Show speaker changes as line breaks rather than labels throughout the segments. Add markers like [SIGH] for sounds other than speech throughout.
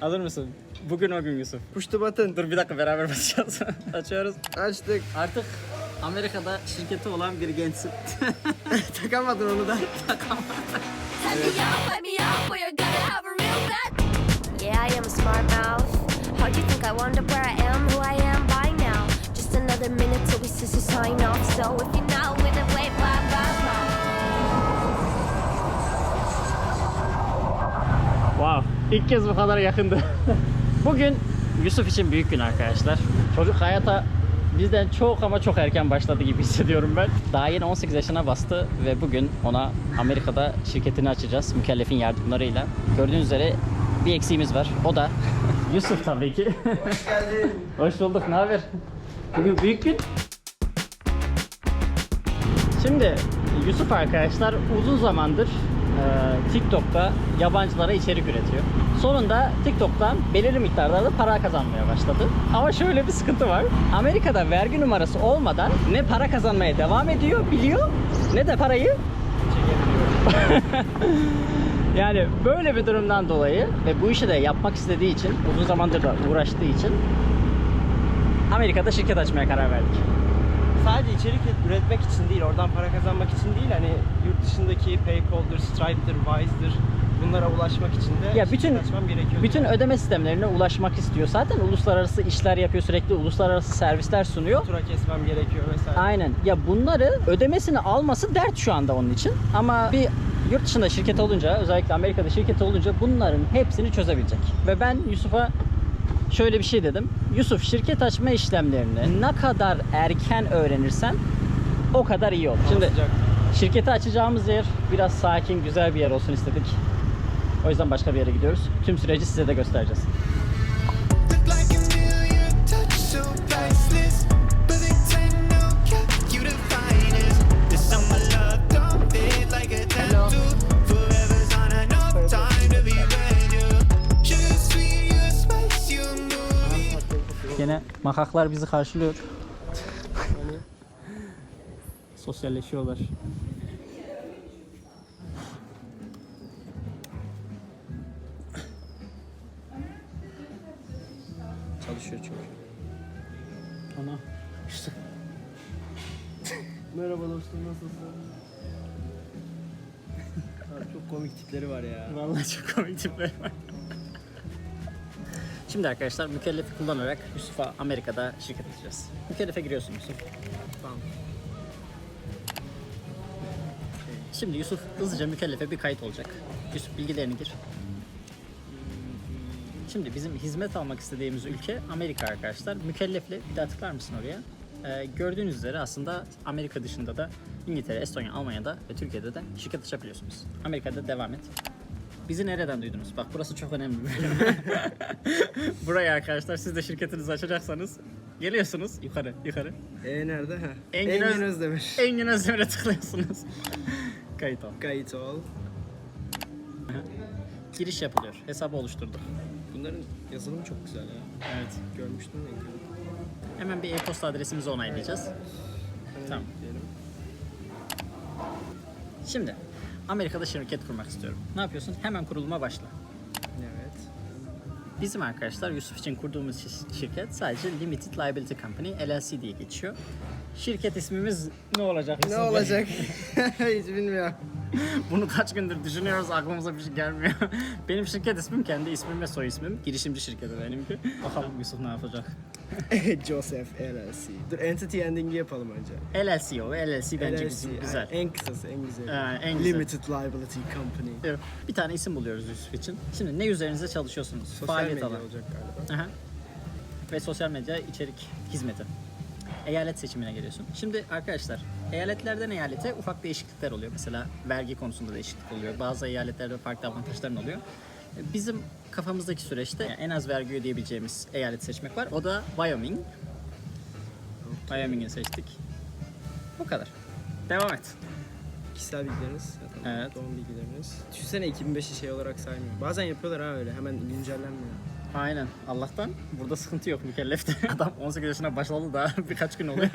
Hazır mısın? Bugün o gün Yusuf.
Push the button.
Dur bir dakika beraber basacağız. [LAUGHS] Açıyoruz.
Açtık.
Artık Amerika'da şirketi olan bir gençsin. [LAUGHS]
Takamadın onu da. [LAUGHS]
Let me out, let me out, or you're gonna have a real bad. Yeah, I am a smart mouth. How do you think I wound up where I am, who I am by now? Just another minute till we sister sign off. So if you're not with it, wait, bye, bye, bye.
Wow. İlk kez bu kadar yakındı. [LAUGHS] Bugün Yusuf için büyük gün arkadaşlar. Çocuk hayata bizden çok ama çok erken başladı gibi [LAUGHS] hissediyorum ben. Daha yeni 18 yaşına bastı ve bugün ona Amerika'da şirketini açacağız mükellefin yardımlarıyla. Gördüğünüz üzere bir eksiğimiz var. O da [LAUGHS] Yusuf tabii ki.
Hoş geldin.
Hoş bulduk. Ne haber? Bugün büyük gün. Şimdi Yusuf arkadaşlar uzun zamandır e, TikTok'ta yabancılara içerik üretiyor. Sonunda TikTok'tan belirli miktarlarda para kazanmaya başladı. Ama şöyle bir sıkıntı var. Amerika'da vergi numarası olmadan ne para kazanmaya devam ediyor, biliyor ne de parayı [LAUGHS] yani böyle bir durumdan dolayı ve bu işi de yapmak istediği için, uzun zamandır da uğraştığı için Amerika'da şirket açmaya karar verdik.
Sadece içerik üretmek için değil, oradan para kazanmak için değil. Hani yurt dışındaki PayPal'dır, Stripe'dır, Wise'dır. Bunlara ulaşmak için de
Ya bütün
açmam gerekiyor.
bütün ödeme sistemlerine ulaşmak istiyor. Zaten uluslararası işler yapıyor, sürekli uluslararası servisler sunuyor.
fatura kesmem gerekiyor vesaire.
Aynen. Ya bunları ödemesini alması dert şu anda onun için. Ama bir yurt dışında şirket olunca, özellikle Amerika'da şirket olunca bunların hepsini çözebilecek. Ve ben Yusuf'a şöyle bir şey dedim. Yusuf şirket açma işlemlerini ne kadar erken öğrenirsen o kadar iyi olur. Şimdi şirketi açacağımız yer biraz sakin, güzel bir yer olsun istedik. O yüzden başka bir yere gidiyoruz. Tüm süreci size de göstereceğiz. Makaklar bizi karşılıyor. Sosyalleşiyorlar.
Çalışıyor çünkü.
Ana.
Merhaba dostum nasılsın? [LAUGHS] Abi çok komik tipleri var ya.
Vallahi çok komik tipler var. Şimdi arkadaşlar mükellefi kullanarak Yusuf'a Amerika'da şirket açacağız. Mükellefe giriyorsun Yusuf.
Tamam.
Şimdi Yusuf hızlıca mükellefe bir kayıt olacak. Yusuf bilgilerini gir. Şimdi bizim hizmet almak istediğimiz ülke Amerika arkadaşlar. Mükellefle bir daha tıklar mısın oraya? Ee, gördüğünüz üzere aslında Amerika dışında da İngiltere, Estonya, Almanya'da ve Türkiye'de de şirket açabiliyorsunuz. Amerika'da devam et. Bizi nereden duydunuz? Bak burası çok önemli. [LAUGHS] Buraya arkadaşlar siz de şirketinizi açacaksanız geliyorsunuz yukarı yukarı.
E nerede? Ha.
Engin
Engin,
Öz-
Özdemir.
Engin Özdemir'e tıklıyorsunuz. [LAUGHS] Kayıt ol.
Kayıt ol.
Giriş yapılıyor. Hesabı oluşturduk.
Bunların yazılımı çok güzel ya.
Evet.
Görmüştüm de.
Hemen bir e-posta adresimizi onaylayacağız. Tamam.
Diyelim.
Şimdi Amerika'da şirket kurmak istiyorum. Ne yapıyorsun? Hemen kuruluma başla.
Evet.
Bizim arkadaşlar Yusuf için kurduğumuz şi- şirket sadece Limited Liability Company LLC diye geçiyor. Şirket ismimiz ne olacak?
Ne olacak? [LAUGHS] Hiç bilmiyorum. [LAUGHS]
Bunu kaç gündür düşünüyoruz aklımıza bir şey gelmiyor. [LAUGHS] Benim şirket ismim kendi ismim ve soy ismim. Girişimci şirketi benimki. [LAUGHS] Bakalım Yusuf ne yapacak?
Joseph LLC. Dur entity ending'i yapalım önce.
LLC o. LLC bence
LLC.
güzel. güzel.
En kısası, en güzeli.
Ha, en güzel.
Limited Liability Company.
Evet, Bir tane isim buluyoruz Yusuf için. Şimdi ne üzerinizde çalışıyorsunuz?
Sosyal
Faaliyet
medya
alanı.
olacak galiba.
Aha. Ve sosyal medya içerik hizmeti. Eyalet seçimine geliyorsun. Şimdi arkadaşlar eyaletlerden eyalete ufak değişiklikler oluyor. Mesela vergi konusunda değişiklik oluyor. Bazı eyaletlerde farklı avantajların oluyor. Bizim kafamızdaki süreçte en az vergi ödeyebileceğimiz eyalet seçmek var. O da Wyoming. Wyoming'i seçtik. Bu kadar. Devam et.
Kişisel bilgileriniz. Zaten
Evet.
Doğum bilgileriniz. Düşünsene 2005'i şey olarak saymıyor. Bazen yapıyorlar ha öyle. Hemen güncellenmiyor.
Aynen. Allah'tan burada sıkıntı yok mükellefte. [LAUGHS] Adam 18 yaşına başladı daha [LAUGHS] birkaç gün oluyor.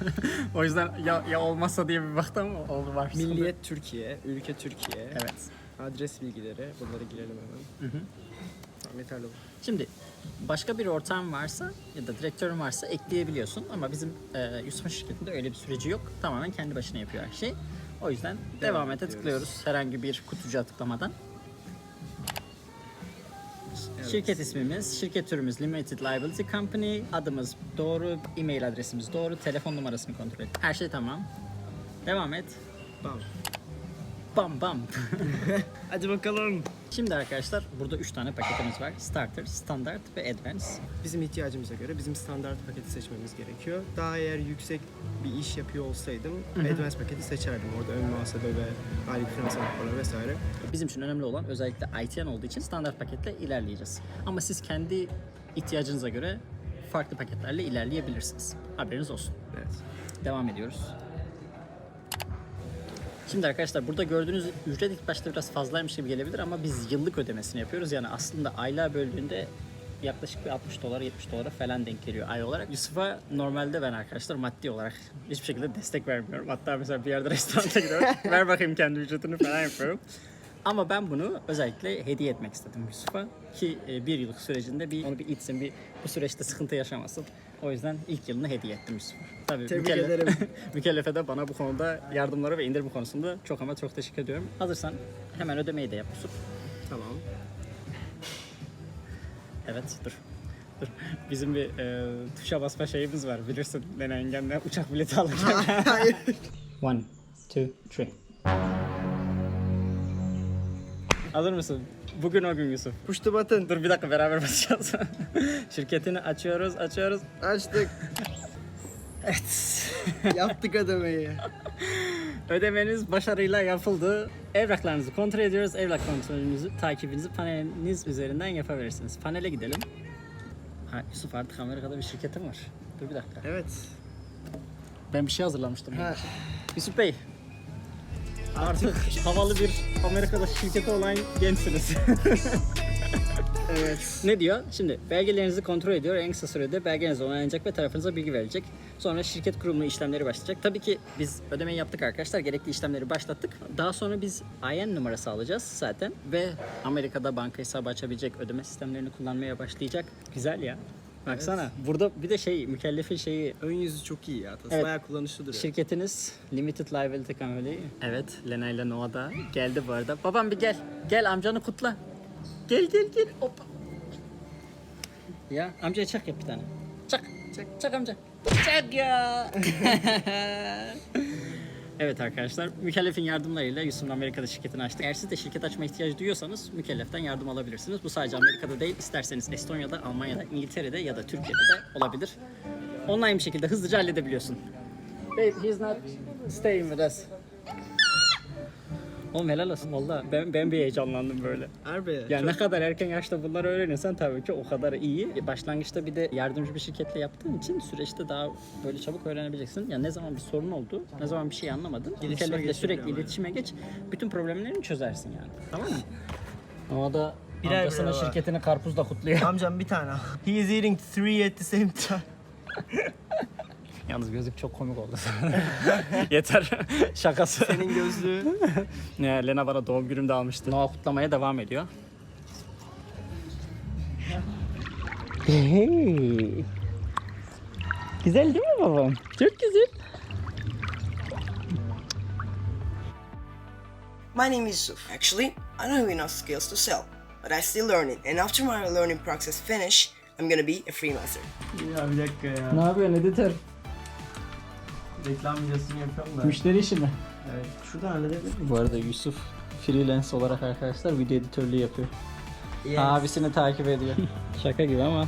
[LAUGHS] o yüzden ya, ya olmazsa diye bir baktım oldu var.
Milliyet Türkiye, ülke Türkiye.
Evet.
Adres bilgileri. Bunları girelim hemen.
Hı hı.
Tamam, yeterli olur.
Şimdi başka bir ortağın varsa ya da direktörün varsa ekleyebiliyorsun ama bizim e, Yusuf'un şirketinde öyle bir süreci yok. Tamamen kendi başına yapıyor her şey. O yüzden devam, ete
ediyoruz.
tıklıyoruz herhangi bir kutucuğa tıklamadan. Şirket ismimiz, şirket türümüz Limited Liability Company, adımız doğru, e-mail adresimiz doğru, telefon numarasını kontrol et. Her şey tamam. Devam et.
Tamam.
Bam bam. [LAUGHS]
Hadi bakalım.
Şimdi arkadaşlar burada 3 tane paketimiz var. Starter, Standard ve Advanced.
Bizim ihtiyacımıza göre bizim standart paketi seçmemiz gerekiyor. Daha eğer yüksek bir iş yapıyor olsaydım Advanced paketi seçerdim. Orada ön muhasebe ve aylık finansal raporlar vesaire.
Bizim için önemli olan özellikle ITN olduğu için standart paketle ilerleyeceğiz. Ama siz kendi ihtiyacınıza göre farklı paketlerle ilerleyebilirsiniz. Haberiniz olsun.
Evet.
Devam ediyoruz. Şimdi arkadaşlar burada gördüğünüz ücret ilk başta biraz fazlaymış gibi gelebilir ama biz yıllık ödemesini yapıyoruz. Yani aslında aylığa böldüğünde yaklaşık bir 60 dolar 70 dolara falan denk geliyor ay olarak. Yusuf'a normalde ben arkadaşlar maddi olarak hiçbir şekilde destek vermiyorum. Hatta mesela bir yerde restoranta gidiyorum. [LAUGHS] ver bakayım kendi ücretini falan yapıyorum. Ama ben bunu özellikle hediye etmek istedim Yusuf'a ki e, bir yıllık sürecinde bir onu bir itsin, bir bu süreçte sıkıntı yaşamasın. O yüzden ilk yılını hediye ettim Yusuf'a. Tabii
Tebrik
mükellef-
ederim. [LAUGHS]
Mükellefe de bana bu konuda yardımları ve indirim konusunda çok ama çok teşekkür ediyorum. Hazırsan hemen ödemeyi de yap Yusuf.
Tamam.
Evet dur. Dur. Bizim bir e, tuşa basma şeyimiz var bilirsin. Lena yengemle uçak bileti. [LAUGHS]
Hayır.
One, two, three. Hazır mısın? Bugün o gün Yusuf.
The button.
Dur bir dakika beraber basacağız. [LAUGHS] Şirketini açıyoruz, açıyoruz.
Açtık. [LAUGHS]
Evet.
Yaptık ödemeyi. [LAUGHS]
Ödemeniz başarıyla yapıldı. Evraklarınızı kontrol ediyoruz. Evrak kontrolünüzü, takibinizi paneliniz üzerinden yapabilirsiniz. Panele gidelim. Ha, Yusuf artık Amerika'da bir şirketim var. Dur bir dakika.
Evet.
Ben bir şey hazırlamıştım.
Ha.
Yusuf Bey. Artık havalı bir Amerika'da şirketi olan gençsiniz. [LAUGHS]
Evet.
ne diyor? Şimdi belgelerinizi kontrol ediyor. En kısa sürede belgeniz onaylanacak ve tarafınıza bilgi verecek. Sonra şirket kurulumu işlemleri başlayacak. Tabii ki biz ödemeyi yaptık arkadaşlar. Gerekli işlemleri başlattık. Daha sonra biz IN numarası alacağız zaten. Ve Amerika'da banka hesabı açabilecek, ödeme sistemlerini kullanmaya başlayacak. Güzel ya. Baksana. Burada bir de şey, mükellefin şeyi
Ön yüzü çok iyi ya. Tas
Evet.
Bayağı kullanışlı duruyor.
Şirketiniz Limited Liability Company. Evet, Lena ile Noah da geldi bu arada. Babam bir gel. Gel amcanı kutla. Gel gel gel. Hoppa. Ya amcaya çak yap bir tane. Çak. Çak, çak amca. Çak ya. [LAUGHS] evet arkadaşlar, mükellefin yardımlarıyla Yusuf'un Amerika'da şirketini açtık. Eğer siz de şirket açma ihtiyacı duyuyorsanız mükelleften yardım alabilirsiniz. Bu sadece Amerika'da değil, isterseniz Estonya'da, Almanya'da, İngiltere'de ya da Türkiye'de de olabilir. Online bir şekilde hızlıca halledebiliyorsun. Babe, he's not staying with us. Oğlum helal olsun valla. Ben, ben bir heyecanlandım böyle.
Harbi.
Yani ne kadar erken yaşta bunları öğrenirsen tabii ki o kadar iyi. Başlangıçta bir de yardımcı bir şirketle yaptığın için süreçte daha böyle çabuk öğrenebileceksin. Ya ne zaman bir sorun oldu, ne zaman bir şey anlamadın. Mükellefle sürekli iletişime geç. Bütün problemlerini çözersin yani. Tamam mı? [LAUGHS] Ama da
Birer
amcasının
birer
şirketini karpuzla kutluyor.
Amcam bir tane. [LAUGHS] He is eating three at the same time. [LAUGHS]
Yalnız gözlük çok komik oldu. [LAUGHS] Yeter. [LAUGHS] Şakası.
Senin gözlüğü.
Ne, [LAUGHS] Lena bana doğum günümde almıştı. Noah kutlamaya devam ediyor. Hey. Güzel değil mi babam? Çok güzel.
My name is Yusuf. Actually, I don't have enough skills to sell, but I'm still learning, and after my learning process finish, I'm gonna be a freelancer.
ya bir dakika ya.
Ne yapıyorsun editör?
Reklam videosunu yapıyorum da.
Müşteri işi mi?
Evet. Şuradan halledebilir miyim?
Bu arada Yusuf freelance olarak arkadaşlar video editörlüğü yapıyor. Abisini takip ediyor. [LAUGHS] Şaka gibi ama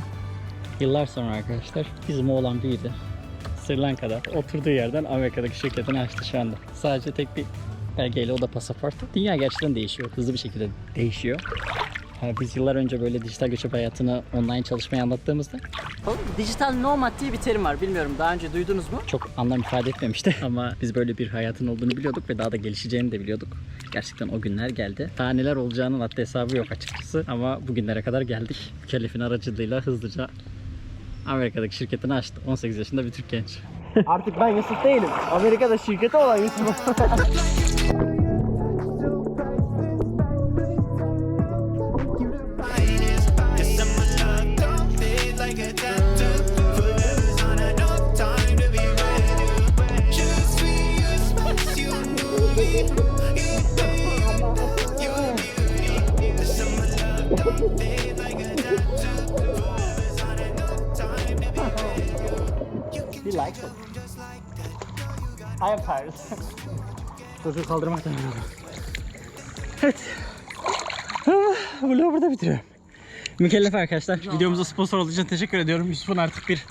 yıllar sonra arkadaşlar bizim oğlan büyüdü. Sri Lanka'da oturduğu yerden Amerika'daki şirketini açtı şu anda. Sadece tek bir belgeyle o da pasaport. Dünya gerçekten değişiyor. Hızlı bir şekilde değişiyor. Ha, biz yıllar önce böyle dijital göçebe hayatını online çalışmayı anlattığımızda Dijital nomad diye bir terim var. Bilmiyorum daha önce duydunuz mu? Çok anlam ifade etmemişti [LAUGHS] ama biz böyle bir hayatın olduğunu biliyorduk ve daha da gelişeceğini de biliyorduk. Gerçekten o günler geldi. Daha neler olacağının hatta hesabı yok açıkçası ama bugünlere kadar geldik. Mükellefin aracılığıyla hızlıca Amerika'daki şirketini açtı. 18 yaşında bir Türk genç.
Artık ben Yusuf değilim. Amerika'da şirketi olan Yusuf. [LAUGHS]
I am tired. Dur dur kaldırmak da önemli. Evet. Ah, Vlogu burada bitiriyorum. Mükellef arkadaşlar. Videomuza sponsor olduğu için teşekkür ediyorum. Yusuf'un artık bir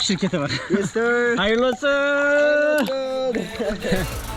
şirketi var.
Yes sir.
Hayırlı olsun. [LAUGHS]